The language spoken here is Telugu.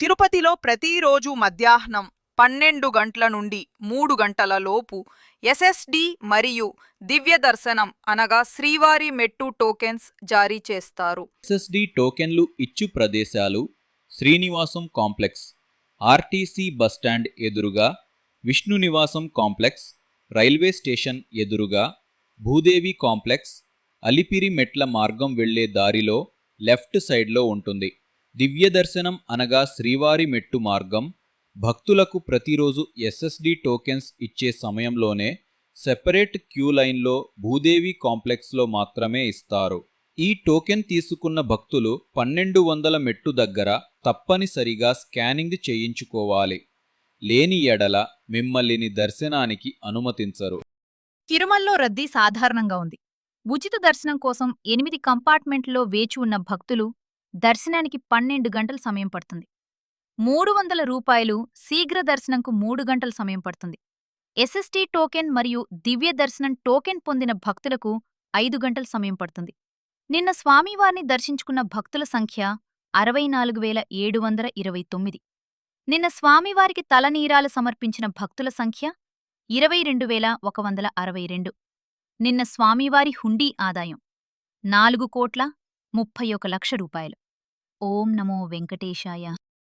తిరుపతిలో ప్రతిరోజు మధ్యాహ్నం పన్నెండు గంటల నుండి మూడు గంటల లోపు ఎస్ఎస్డి మరియు దివ్య దర్శనం అనగా శ్రీవారి మెట్టు టోకెన్స్ జారీ చేస్తారు. ఎస్ఎస్డి టోకెన్లు ఇచ్చు ప్రదేశాలు శ్రీనివాసం కాంప్లెక్స్ ఆర్టీసీ బస్టాండ్ ఎదురుగా విష్ణు నివాసం కాంప్లెక్స్ రైల్వే స్టేషన్ ఎదురుగా భూదేవి కాంప్లెక్స్ అలిపిరి మెట్ల మార్గం వెళ్ళే దారిలో లెఫ్ట్ సైడ్లో ఉంటుంది. దివ్య దర్శనం అనగా శ్రీవారి మెట్టు మార్గం. భక్తులకు ప్రతిరోజు ఎస్ఎస్డి టోకెన్స్ ఇచ్చే సమయంలోనే సెపరేట్ క్యూ లైన్లో భూదేవి కాంప్లెక్స్లో మాత్రమే ఇస్తారు. ఈ టోకెన్ తీసుకున్న భక్తులు పన్నెండు వందల మెట్టు దగ్గర తప్పనిసరిగా స్కానింగ్ చేయించుకోవాలి. లేని ఎడల మిమ్మల్ని దర్శనానికి అనుమతించరు. తిరుమలలో రద్దీ సాధారణంగా ఉంది. ఉచిత దర్శనం కోసం ఎనిమిది కంపార్ట్మెంట్లో వేచి ఉన్న భక్తులు దర్శనానికి పన్నెండు గంటల సమయం పడుతుంది. మూడు వందల రూపాయలు శీఘ్ర దర్శనంకు మూడు గంటల సమయం పడుతుంది. ఎస్ఎస్టీ టోకెన్ మరియు దివ్య దర్శనం టోకెన్ పొందిన భక్తులకు ఐదు గంటల సమయం పడుతుంది. నిన్న స్వామివారిని దర్శించుకున్న భక్తుల సంఖ్య అరవై నాలుగు వేల ఏడు వందల ఇరవై తొమ్మిది. నిన్న స్వామివారికి తలనీరాలు సమర్పించిన భక్తుల సంఖ్య ఇరవై రెండు వేల ఒక వందల అరవై రెండు. నిన్న స్వామివారి హుండీ ఆదాయం నాలుగు కోట్ల ముప్పై ఒక లక్ష రూపాయలు. ఓం నమో వెంకటేశాయ.